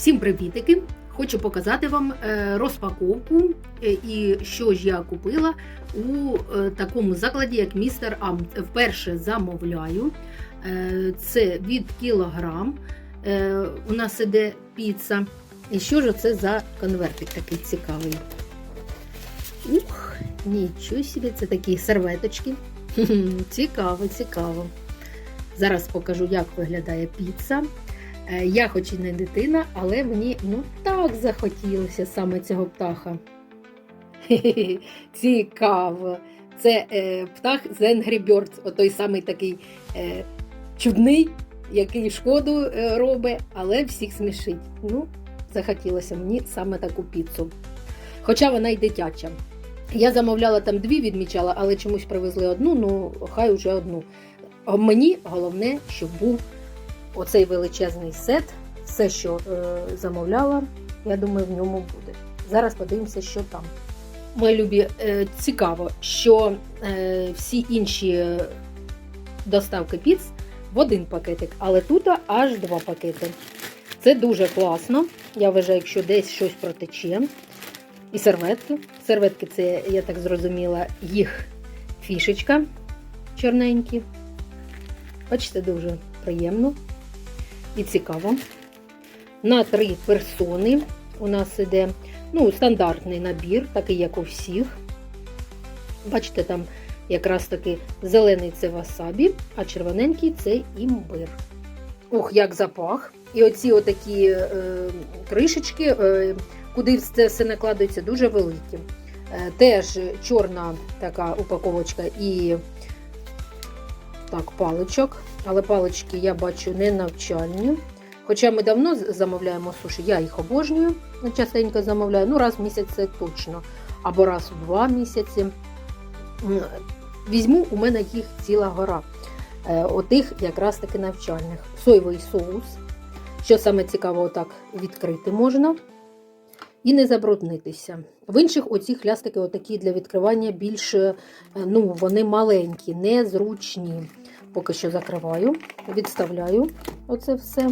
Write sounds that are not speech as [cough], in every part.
Всім привітики! Хочу показати вам е, розпаковку е, і що ж я купила у е, такому закладі, як містер Ам. Вперше замовляю. Це від кілограм. У нас іде піца. І що ж це за конвертик такий цікавий? Ух, нічого собі, це такі серветочки. Цікаво, цікаво. Зараз покажу, як виглядає піца. Е, Я хоч і не дитина, але мені ну так захотілося саме цього птаха. [laughs] Цікаво. Це е, птах з Angry Birds, отой самий такий е, чудний, який шкоду е, робить, але всіх смішить. Ну, захотілося мені саме таку піцу. Хоча вона й дитяча. Я замовляла там дві, відмічала, але чомусь привезли одну, ну хай уже одну. Мені головне, щоб був оцей величезний сет, все, що е, замовляла, я думаю, в ньому буде. Зараз подивимося, що там. Мої любі, е, цікаво, що е, всі інші доставки піц в один пакетик, але тут аж два пакети. Це дуже класно. Я вважаю, якщо десь щось протече. І серветки. Серветки це, я так зрозуміла, їх фішечка чорненькі. Бачите, дуже приємно і цікаво. На три персони у нас іде ну, стандартний набір, такий, як у всіх. Бачите, там якраз таки зелений це васабі, а червоненький це імбир. Ох, як запах! І оці отакі е, кришечки, е, куди це все накладується, дуже великі. Е, теж чорна така упаковочка і так, паличок. Але палички я бачу не навчальні. Хоча ми давно замовляємо суші, я їх обожнюю, частенько замовляю. Ну, раз в місяць це точно. Або раз у два місяці. Візьму, у мене їх ціла гора. Е, Отих якраз таки навчальних. Соєвий соус. Що саме цікаво, отак відкрити можна. І не забруднитися. В інших оці хлястики отакі для відкривання більш, е, ну, вони маленькі, незручні. Поки що закриваю, відставляю оце все.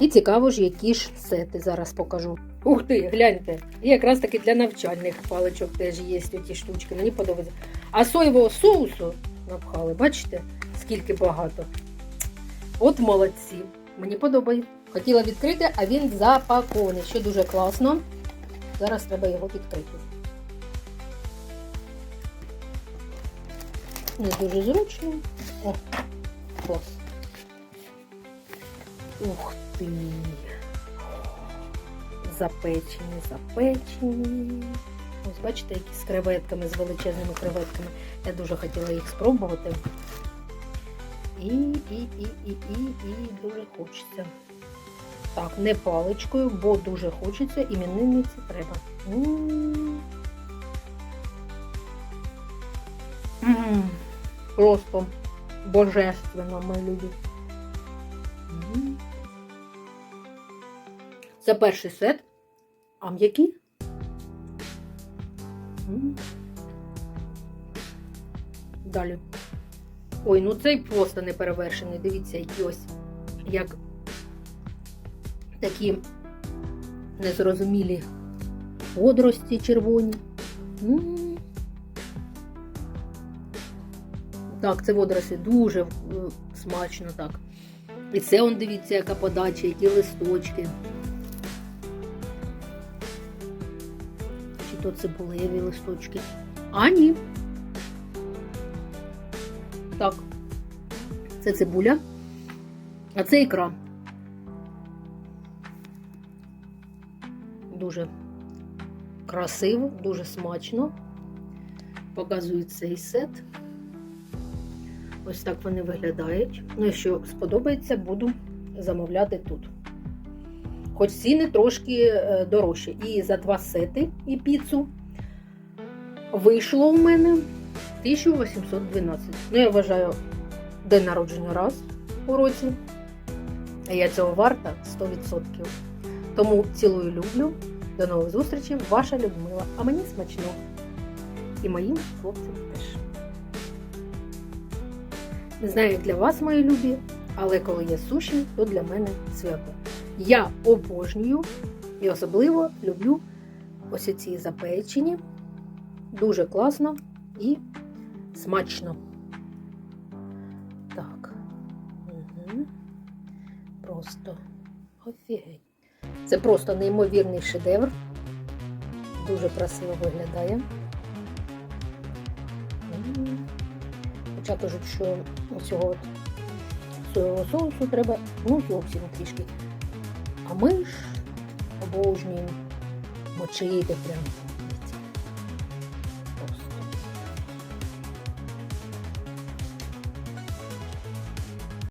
І цікаво ж, які ж сети зараз покажу. Ух ти, гляньте, і якраз таки для навчальних паличок теж є ті штучки, мені подобається. А соєвого соусу напхали, бачите, скільки багато. От молодці. Мені подобається. Хотіла відкрити, а він запакований, що дуже класно. Зараз треба його відкрити. Не дуже зручно. О, клас. Ух ти. Запечені, запечені. Ось бачите, які з креветками, з величезними креветками. Я дуже хотіла їх спробувати. І, і, і, і, і, і дуже хочеться. Так, не паличкою, бо дуже хочеться, іменинниці треба. М. М, Просто божественно, мої. М. Це перший сет. А м'які? Далі. Ой, ну цей просто не перевершений. Дивіться, які ось як такі незрозумілі водорості червоні. М. Так, це водорослі дуже е, смачно так. І це он дивіться, яка подача, які листочки. Чи то цибулеві листочки? А, ні. Так. Це цибуля, а це ікра. Дуже красиво, дуже смачно. Показую цей сет. Ось так вони виглядають. Ну, якщо сподобається, буду замовляти тут. Хоч ціни трошки е, дорожчі. І за два сети і піцу вийшло у мене 1812. Ну, я вважаю, день народження раз у році. А я цього варта 100%. Тому цілую люблю. До нових зустрічей. Ваша Людмила. А мені смачно. І моїм хлопцям теж. Не знаю, як для вас, мої любі, але коли є суші, то для мене свято. Я обожнюю і особливо люблю ось ці запечені. Дуже класно і смачно. Так. Угу. Просто офігеть. Це просто неймовірний шедевр. Дуже красиво виглядає. Хоча кажуть, що цього от соєвого соусу треба ну зовсім трішки. А ми ж обожнюємо мочити прям.